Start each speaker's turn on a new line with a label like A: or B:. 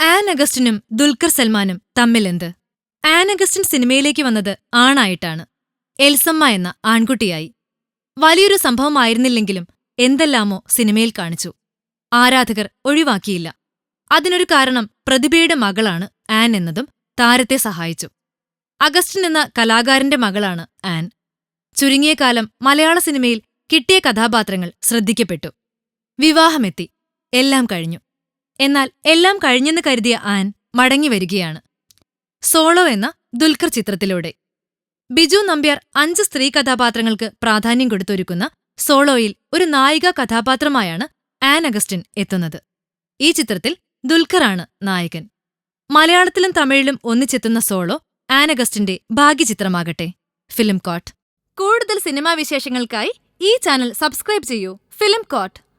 A: An അഗസ്റ്റിനും ദുൽഖർ സൽമാനും തമ്മിലെന്ത് ആൻ അഗസ്റ്റിൻ സിനിമയിലേക്ക് വന്നത് ആണായിട്ടാണ്. എൽസമ്മ എന്ന ആൺകുട്ടിയായി. വലിയൊരു സംഭവമായിരുന്നില്ലെങ്കിലും എന്തെല്ലാമോ സിനിമയിൽ കാണിച്ചു. ആരാധകർ ഒഴിവാക്കിയില്ല. അതിനൊരു കാരണം പ്രതിഭയുടെ മകളാണ് ആൻ എന്നതും താരത്തെ സഹായിച്ചു. അഗസ്റ്റിൻ എന്ന കലാകാരന്റെ മകളാണ് ആൻ. ചുരുങ്ങിയ കാലം മലയാള സിനിമയിൽ കിട്ടിയ കഥാപാത്രങ്ങൾ ശ്രദ്ധിക്കപ്പെട്ടു. വിവാഹമെത്തി. എല്ലാം കഴിഞ്ഞു. എന്നാൽ എല്ലാം കഴിഞ്ഞെന്ന് കരുതിയ ആൻ മടങ്ങി വരികയാണ്. സോളോ എന്ന ദുൽഖർ ചിത്രത്തിലൂടെ. ബിജു നമ്പ്യാർ അഞ്ച് സ്ത്രീ കഥാപാത്രങ്ങൾക്ക് പ്രാധാന്യം കൊടുത്തൊരുക്കുന്ന സോളോയിൽ ഒരു നായിക കഥാപാത്രമായാണ് ആൻ അഗസ്റ്റിൻ എത്തുന്നത്. ഈ ചിത്രത്തിൽ ദുൽഖറാണ് നായകൻ. മലയാളത്തിലും തമിഴിലും ഒന്നിച്ചെത്തുന്ന സോളോ ആൻ അഗസ്റ്റിന്റെ ഭാഗ്യചിത്രമാകട്ടെ. Film coat. കൂടുതൽ സിനിമാ വിശേഷങ്ങൾക്കായി ഈ ചാനൽ സബ്സ്ക്രൈബ് ചെയ്യൂ. Film coat.